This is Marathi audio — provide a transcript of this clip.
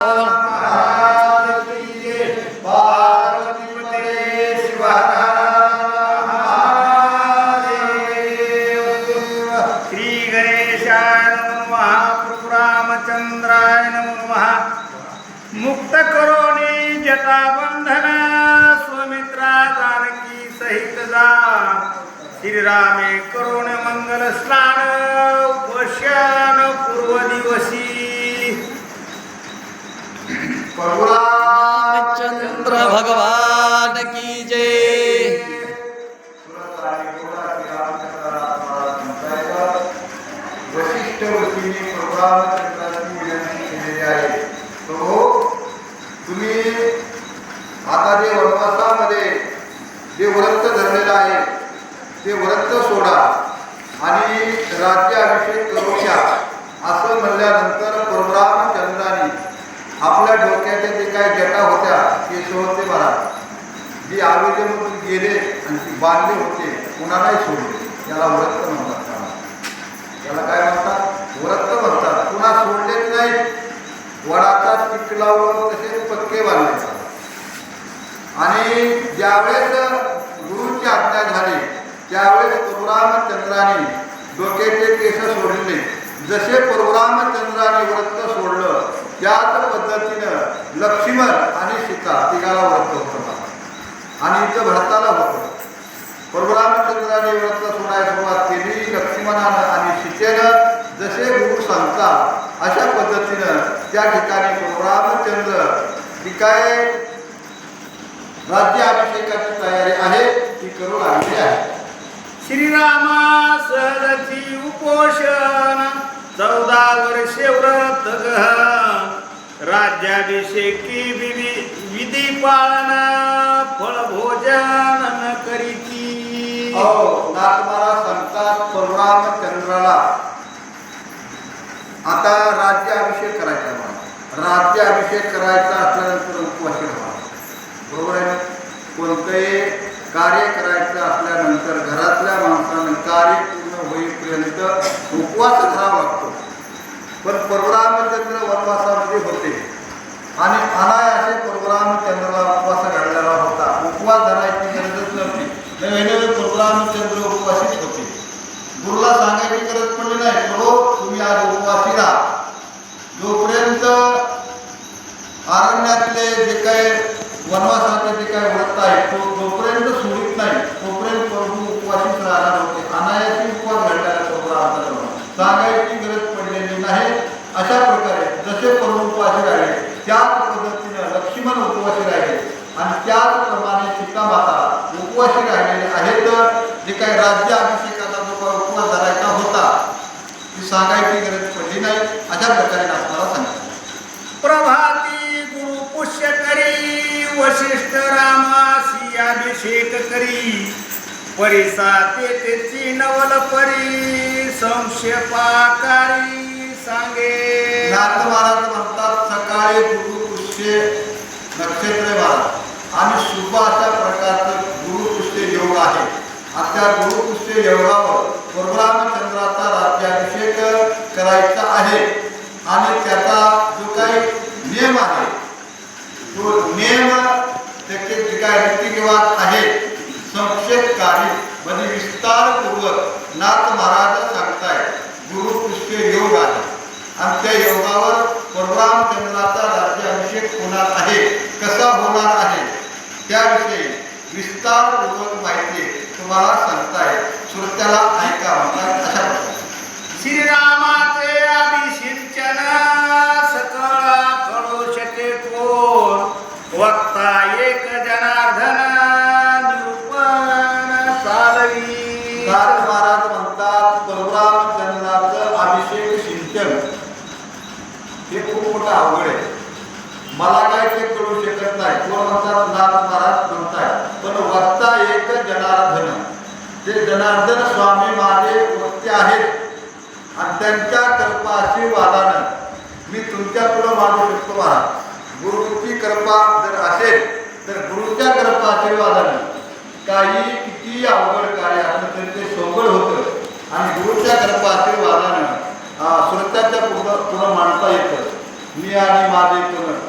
श्री गणेशाय नमो महाप्रभु रामचंद्राय नमो. नमः मुक्त करोनी स्वमित्रा जानकी सहित जा. श्रीरामे करुण रामचंद्र भगवान की जय। वशिष्ठ ऋषीने प्रभावचंद्राची विनंती केलेली आहे तो तुम्ही आता जे वनवासामध्ये जे व्रत धरलेलं आहे ते व्रत सोडा आणि राज्याभिषेक करू द्या असं म्हणल्यानंतर परशुरामचंद्राने आपल्या डोक्याच्या जे काही जटा होत्या केशवते महाराज जी आवेदनमधून गेले आणि ती बांधले होते कुणालाही सोडले. त्याला व्रत म्हणतात त्याला. त्याला काय म्हणतात? व्रत म्हणतात. कुणा सोडलेच नाही वडाचा पीक लावून तसे पक्के बांधले. आणि ज्यावेळेस गुरुची आज्ञा झाली त्यावेळेस परशुरामचंद्राने डोक्याचे केस सोडले. जसे परशुरामचंद्राने व्रत सोडलं त्याच पद्धतीनं लक्ष्मण आणि सीता तिघाला व्रत होतं. आणि इथं भरताला होतं. परशुरामचंद्राने व्रत सोडायला सुरुवात केली लक्ष्मणानं आणि सीतेनं जसे गुरु सांगतात अशा पद्धतीनं त्या ठिकाणी परशुरामचंद्र जी काय राज्याभिषेकाची तयारी आहे ती करू लागली आहे. श्रीरामा सहजची उपोषण चौदा वर्षे व्रत राज्याभिषेकी विधी विधी सांगतात चंद्राला आता राज्याभिषेक करायचा मला राज्याभिषेक करायचा असल्यानंतर उपवास राहा बरोबर आहे कोणतंही कार्य करायचं असल्यानंतर घरातल्या माणसानं कार्य पूर्ण होईपर्यंत उपवास धरावा लागतो. पण परशुरामचंद्र वनवासामध्ये होते. आणि अनायासे परशुरामचंद्राला उपवास घडलेला होता उपवास धरायची गरजच नव्हती नव्याने परशुरामचंद्र उपवासीच होते गुरुला सांगायची गरज पडली नाही प्रभो तुम्ही आज उपवासी राहा जोपर्यंत काय जे वनवासाचे जे काय व्रत आहे तो जोपर्यंत सोडित नाही तोपर्यंत प्रभू उपवासीच राहणार होते. अनायाची उपवास घडणार परशुरामचंद्र सांगायची गरज पडलेली नाही. अशा प्रकारे जसे प्रभू उपवासी राहिले त्याच पद्धतीनं लक्ष्मण उपवासी राहिले. आणि त्याचप्रमाणे सीतामाता उपवासी राहिलेले आहेत. जे काही राज्य अभिषेकाचा जो काही उपवास धरायचा होता. ती सांगायची गरज पडली नाही. अशा प्रकारे परिसा तेची नवल परी संक्षेपाकारी सांगे. नाथ महाराज म्हणतात सकाळी गुरुपुष्य नक्षत्र महाराज आणि शुभ अशा प्रकारचं गुरुपुष्य योग आहे. आता गुरु गुरुपुष्य योगावर परमरामचंद्राचा राज्याभिषेक करायचा आहे. आणि त्याचा जो काही नियम आहे तो नियम त्याचे जे काय रीतिरिवाज आहे कार्य म्हणजे विस्तारपूर्वक नाथ महाराज सांगताय गुरु गुरुपुष्य योग आहे. आणि त्या योगावर परशुरामचंद्राचा राज्याभिषेक होणार आहे. कसा होणार आहे? त्याविषयी विस्तारपूर्वक माहिती तुम्हाला सांगताय श्रोत्याला ऐका म्हणतात अशा प्रकारे. श्रीरामाचे अभिषिंचन सकळा कळू शके कोण? वक्ता एक जनार्दन चालवी महाराज म्हणतात परशुरामचंद्राचं अभिषेक सिंचन हे खूप मोठं अवघड आहे. मला काय ते करू शकत नाही. कोण म्हणतात नाथ महाराज म्हणताय. पण वक्ता एक जनार्दन. ते जनार्दन स्वामी माझे वक्ते आहेत. आणि त्यांच्या कृपा वादानं मी तुमच्या पुढं मानू शकतो महाराज. गुरुची कृपा जर असेल तर गुरुच्या कृपा आशीर्वादानं काही किती अवघड कार्य असलं तरी ते सोबड होतं. आणि गुरुच्या कृपा आशीर्वादानं अं, पुढं पुढं मांडता येतं. मी आणि माझे तन